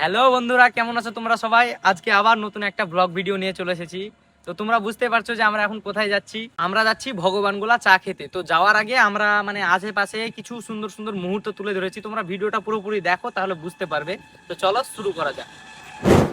Hello বন্ধুরা, কেমন আছো তোমরা সবাই? আজকে আবার নতুন একটা ব্লগ ভিডিও নিয়ে চলে এসেছি। তো তোমরা বুঝতে পারছ যে আমরা এখন কোথায় যাচ্ছি? আমরা যাচ্ছি ভগবানগোলা চা খেতে। তো যাওয়ার আগে আমরা মানে আশেপাশে কিছু সুন্দর সুন্দর মুহূর্ত তুলে ধরেছি। তোমরা ভিডিওটা পুরোপুরি দেখো, তাহলে বুঝতে পারবে। তো চলো শুরু করা যাক।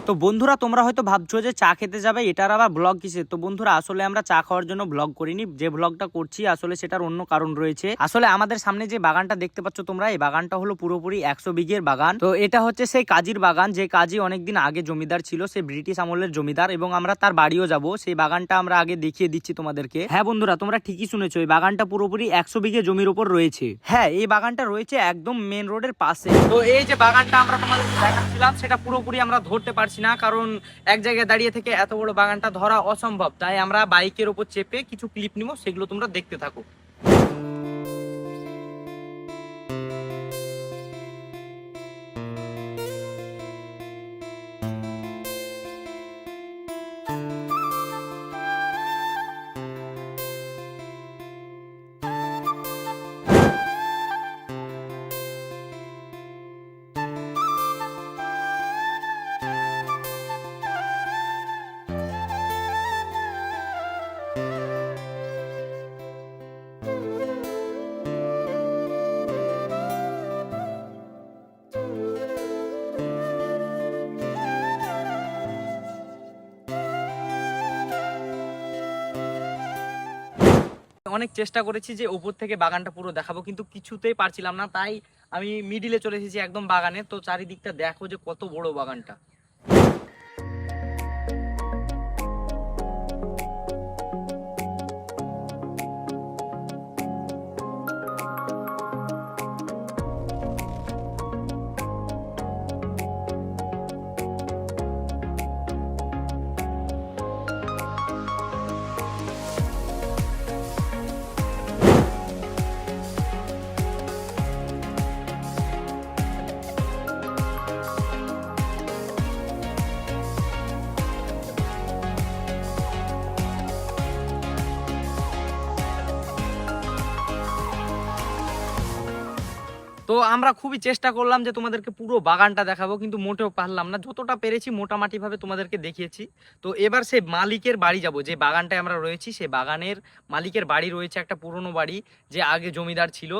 তো বন্ধুরা, তোমরা হয়তো ভাবছ যে চা খেতে যাবে, এটার আবার ব্লগ কিসে? তো বন্ধুরা, আসলে আমরা চা খাওয়ার জন্য ব্লগ করিনি। যে ব্লগটা করছি, আসলে সেটার অন্য কারণ রয়েছে। আসলে আমাদের সামনে যে বাগানটা দেখতে পাচ্ছ তোমরা, এই বাগানটা হলো পুরোপুরি একশো বিঘের বাগান। তো এটা হচ্ছে সেই কাজীর বাগান, যে কাজী অনেকদিন আগে জমিদার ছিল, সে ব্রিটিশ আমলের জমিদার এবং আমরা তার বাড়িও যাব। সেই বাগানটা আমরা আগে দেখিয়ে দিচ্ছি তোমাদেরকে। হ্যাঁ বন্ধুরা, তোমরা ঠিকই শুনেছো, এই বাগানটা পুরোপুরি একশো বিঘে জমির উপর রয়েছে। হ্যাঁ এই বাগানটা রয়েছে একদম মেন রোডের পাশে। তো এই যে বাগানটা আমরা তোমাদের দেখাচ্ছিলাম, সেটা পুরোপুরি আমরা ধরতে পারছি না, কারণ এক জায়গায় দাঁড়িয়ে থেকে এত বড় বাগানটা ধরা অসম্ভব। তাই আমরা বাইকের উপর চেপে কিছু ক্লিপ নিব, সেগুলো তোমরা দেখতে থাকো। অনেক চেষ্টা করেছি যে উপর থেকে বাগানটা পুরো দেখাবো, কিন্তু কিছুতেই পারছিলাম না। তাই আমি মিডিলে চলে এসেছি একদম বাগানে। তো চারিদিকটা দেখো যে কত বড় বাগানটা। তো আমরা খুবই চেষ্টা করলাম যে তোমাদেরকে পুরো বাগানটা দেখাবো, কিন্তু মোটেও পারলাম না। যতটা পেরেছি মোটামাটি ভাবে তোমাদেরকে দেখিয়েছি। তো এবার সেই মালিকের বাড়ি যাব, যে বাগানটায় আমরা রয়েছি, সেই বাগানের মালিকের বাড়ি রয়েছে একটা পুরনো বাড়ি, যে আগে জমিদার ছিল।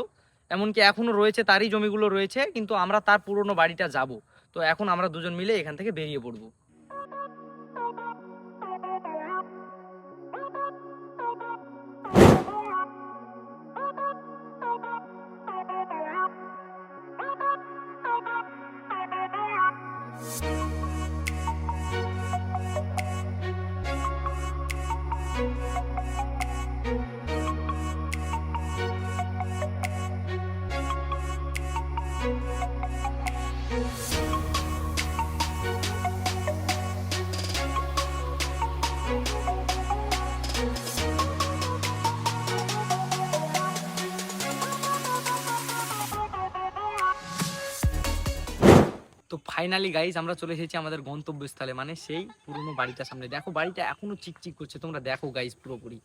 এমনকি এখনও রয়েছে, তারই জমিগুলো রয়েছে, কিন্তু আমরা তার পুরনো বাড়িটা যাব। তো এখন আমরা দুজন মিলে এখান থেকে বেরিয়ে পড়ব। ফাইনালি গাইজ আমরা চলে এসেছি আমাদের গন্তব্যস্থলে মানে সেই পুরনো বাড়িটার সামনে। দেখো, বাড়িটা এখনও চিকচিক করছে, তোমরা দেখো গাইজ পুরোপুরি।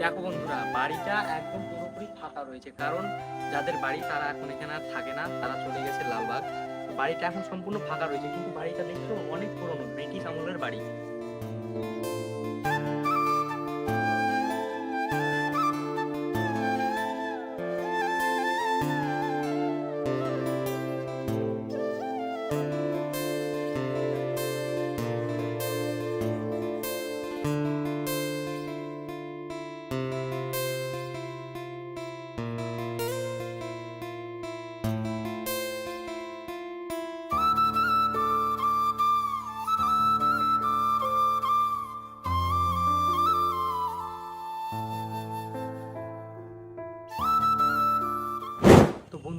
দেখো বন্ধুরা, বাড়িটা একদম পুরোপুরি ফাঁকা রয়েছে, কারণ যাদের বাড়ি তারা এখন এখানে আর থাকে না, তারা চলে গেছে লালবাগ। বাড়িটা এখন সম্পূর্ণ ফাঁকা রয়েছে, কিন্তু বাড়িটা দেখছ অনেক পুরনো, ব্রিটিশ আমলের বাড়ি।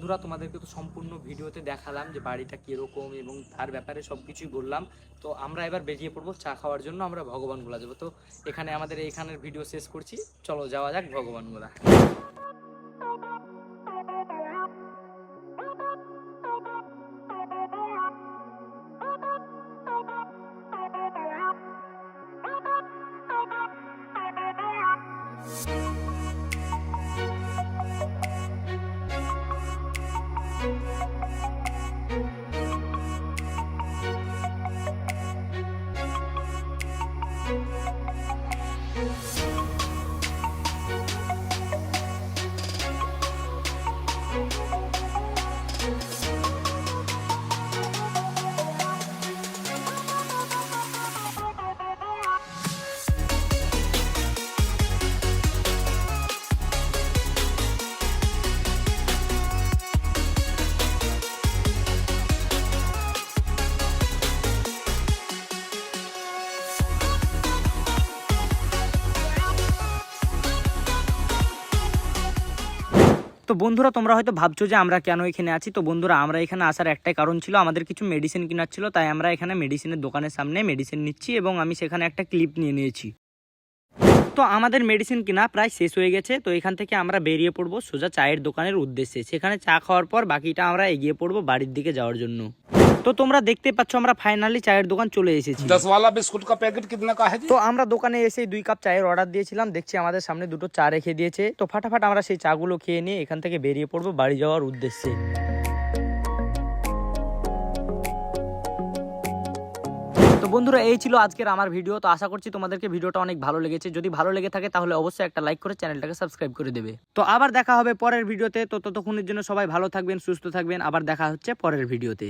বন্ধুরা, তোমাদেরকে তো সম্পূর্ণ ভিডিওতে দেখালাম যে বাড়িটা কীরকম এবং তার ব্যাপারে সব কিছুই বললাম। তো আমরা এবার বেরিয়ে পড়ব চা খাওয়ার জন্য, আমরা ভগবান গোলা যাব। তো এখানে আমাদের এখানের ভিডিও শেষ করছি। চলো যাওয়া যাক ভগবানগোলা। তো বন্ধুরা, তোমরা হয়তো ভাবছ যে আমরা কেন এখানে আছি? তো বন্ধুরা, আমরা এখানে আসার একটাই কারণ ছিল, আমাদের কিছু মেডিসিন কেনার ছিল, তাই আমরা এখানে মেডিসিনের দোকানের সামনে মেডিসিন নিচ্ছি এবং আমি সেখানে একটা ক্লিপ নিয়ে নিয়েছি। তো আমাদের মেডিসিন কিনা প্রায় শেষ হয়ে গেছে তো এখান থেকে আমরা বেরিয়ে পড়ব সোজা চায়ের দোকানের উদ্দেশ্যে। সেখানে চা খাওয়ার পর বাকিটা আমরা এগিয়ে পড়ব বাড়ির দিকে যাওয়ার জন্য। তো তোমরা দেখতে পাচ্ছ আমরা ফাইনালি চায়ের দোকান চলে এসেছি। দশওয়ালা বিস্কুট প্যাকেট তো আমরা দোকানে এসে দুই কাপ চায়ের অর্ডার দিয়েছিলাম দেখছি আমাদের সামনে দুটো চা রেখে দিয়েছে। তো ফাটাফাট আমরা সেই চাগুলো খেয়ে নিয়ে এখান থেকে বেরিয়ে পড়ব বাড়ি যাওয়ার উদ্দেশ্যে। তো বন্ধুরা, এই ছিল আজকের আমার ভিডিও। তো আশা করছি তোমাদেরকে ভিডিওটা অনেক ভালো লেগেছে। যদি ভালো লেগে থাকে, তাহলে অবশ্যই একটা লাইক করে চ্যানেলটাকে সাবস্ক্রাইব করে দেবে। তো আবার দেখা হবে পরের ভিডিওতে। তো ততক্ষণের জন্য সবাই ভালো থাকবেন, সুস্থ থাকবেন। আবার দেখা হচ্ছে পরের ভিডিওতে।